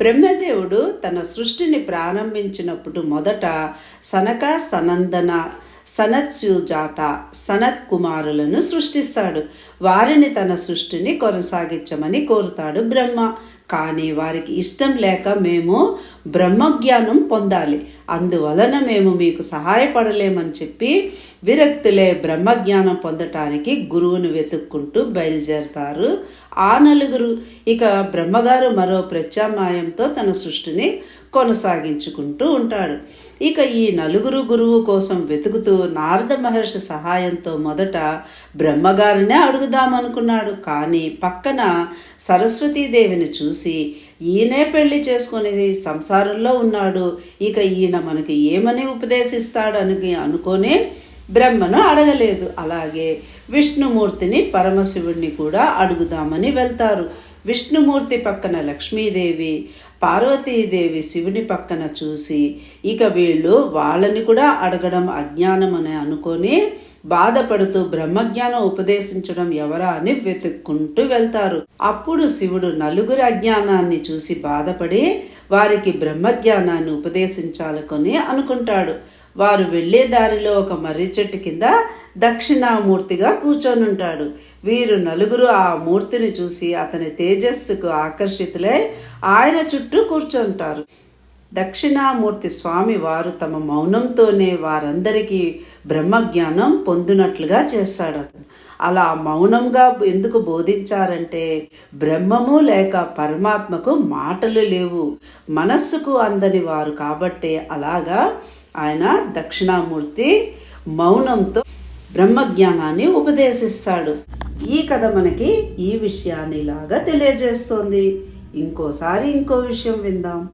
బ్రహ్మదేవుడు తన సృష్టిని ప్రారంభించినప్పుడు మొదట సనక సనందన సనత్ సుజాత సనత్ కుమారులను సృష్టిస్తాడు. వారిని తన సృష్టిని కొనసాగించమని కోరుతాడు బ్రహ్మ. కానీ వారికి ఇష్టం లేక మేము బ్రహ్మజ్ఞానం పొందాలి. అందువలన మేము మీకు సహాయపడలేమని చెప్పి విరక్తులే బ్రహ్మజ్ఞానం పొందటానికి గురువును వెతుక్కుంటూ బయలుదేరతారు ఆ నలుగురు. ఇక బ్రహ్మగారు మరో ప్రత్యామ్నాయంతో తన సృష్టిని కొనసాగించుకుంటూ ఉంటాడు. ఇక ఈ నలుగురు గురువు కోసం వెతుకుతూ నారద మహర్షి సహాయంతో మొదట బ్రహ్మగారినే అడుగుదామనుకున్నాడు. కానీ పక్కన సరస్వతీదేవిని చూసి ఈయనే పెళ్ళి చేసుకునేది సంసారంలో ఉన్నాడు. ఇక ఈయన మనకి ఏమని ఉపదేశిస్తాడని అనుకోనే బ్రహ్మను అడగలేదు. అలాగే విష్ణుమూర్తిని పరమశివుణ్ణి కూడా అడుగుదామని వెళ్తారు. విష్ణుమూర్తి పక్కన లక్ష్మీదేవి పార్వతీదేవి శివుని పక్కన చూసి ఇక వీళ్ళు వాళ్ళని కూడా అడగడం అజ్ఞానం అని అనుకొని బాధపడుతూ బ్రహ్మజ్ఞానం ఉపదేశించడం ఎవరా అని వెతుక్కుంటూ వెళ్తారు. అప్పుడు శివుడు నలుగురి అజ్ఞానాన్ని చూసి బాధపడి వారికి బ్రహ్మజ్ఞానాన్ని ఉపదేశించాలకొని అనుకుంటాడు. వారు వెళ్ళే దారిలో ఒక మర్రి చెట్టు కింద దక్షిణామూర్తిగా కూర్చొని ఉంటాడు వీరు నలుగురు ఆ మూర్తిని చూసి అతని తేజస్సుకు ఆకర్షితులై ఆయన చుట్టూ కూర్చుంటారు. దక్షిణామూర్తి స్వామి వారు తమ మౌనంతోనే వారందరికీ బ్రహ్మజ్ఞానం పొందినట్లుగా చేస్తాడు అతను. అలా మౌనంగా ఎందుకు బోధించారంటే బ్రహ్మము లేక పరమాత్మకు మాటలు లేవు మనస్సుకు అందని వారు కాబట్టే అలాగా ఆయన దక్షిణామూర్తి మౌనంతో బ్రహ్మజ్ఞానాన్ని ఉపదేశిస్తాడు. ఈ కథ మనకి ఈ విషయాన్ని ఇలాగా తెలియజేస్తోంది. ఇంకోసారి ఇంకో విషయం విందాం.